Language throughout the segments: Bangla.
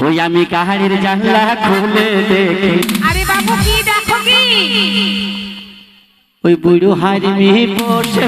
ওই আমি কাহারির জানলা খুলে দেখি। আরে বাবু কি দেখো কি? ওই বুড়ো হারি মি বসে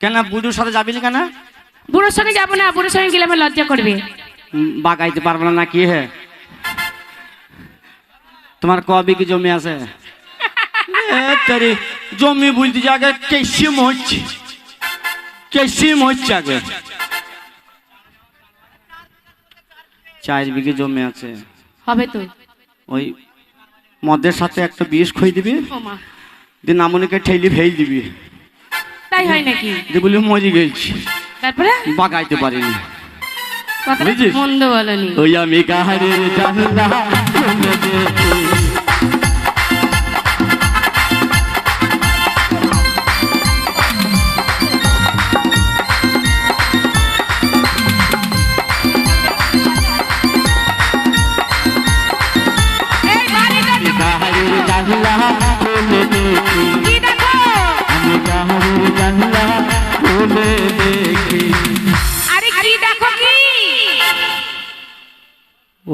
কেন বুড়োর সাথে যাবি না কেন? বুড়োর সঙ্গে যাব না বুড়োর সঙ্গে গেলে আমার লজ্জা করবে। বাগাইতে পারব না কি হে? তোমার কবি কি জমি আছে? জমি বুঝতে যাকে কেসিম হচ্ছে কেসিম হচ্ছে আগে। চার বিঘে জমি আছে। হবে তো। ওই মদের সাথে একটা বিষ খই দিবি। দিন নামনিকে ঠেলি ফেল দিবি। তাই হয় নাকি? যে বলি মজি গেছি। তারপরে? বাগাইতে পারিনি। কথাটা মন্দ বলনি। ওই আমি কাহারের জানলা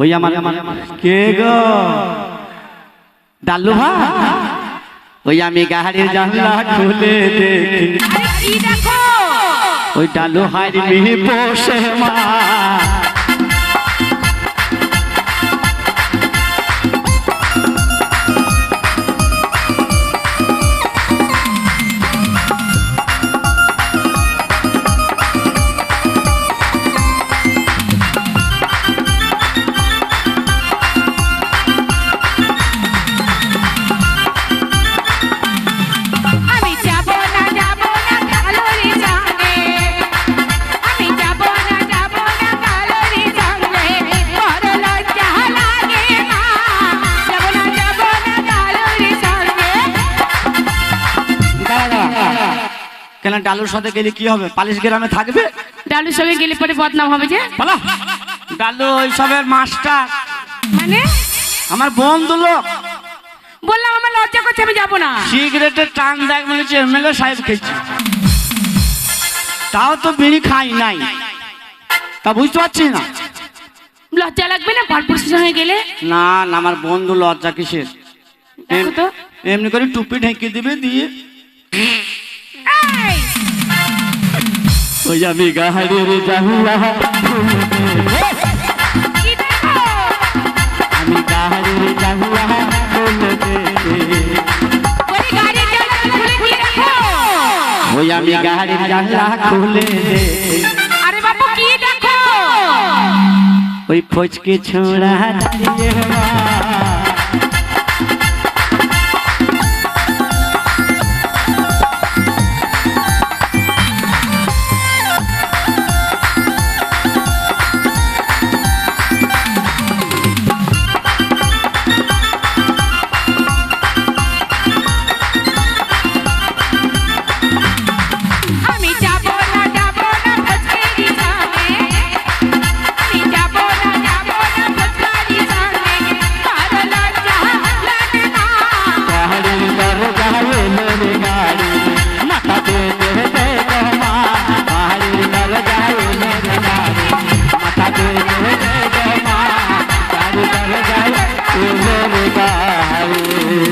ওই আমার কে গো? ডালু ভা ওই আমি গাড়ির জানলা খুলে দেখি। ওই ডালু বসে মা। কেন ডালুর সাথে গেলে কি হবে? পালিশ গ্রামে থাকবে? ডালুর সঙ্গে গেলে পরে বদনাম হবে যে? বলো ডালু ওইসবের মাস্টার। মানে? আমার বন্ধু লোক। বললাম আমার লজ্জা করছে আমি যাব না। সিগারেটের টান দেখ মনে এমএলএ সাহেব খেয়েছি। তাও তো বিড়ি খাই নাই। তা বুঝতে পারছি না। লজ্জা লাগবে না পরপুরুষের সঙ্গে গেলে? না না আমার বন্ধু লজ্জা কিসের? দেখো তো। এমনি করে টুপি ঢেকে দিবে দিয়ে ওই আমি কি দেখো আমি খুলে দেখি। ওই আমি গাহারের জানলা খুলে দেখি। আরে বাবু কি দেখো ওই ফচকে ছোড়া দাঁড়িয়ে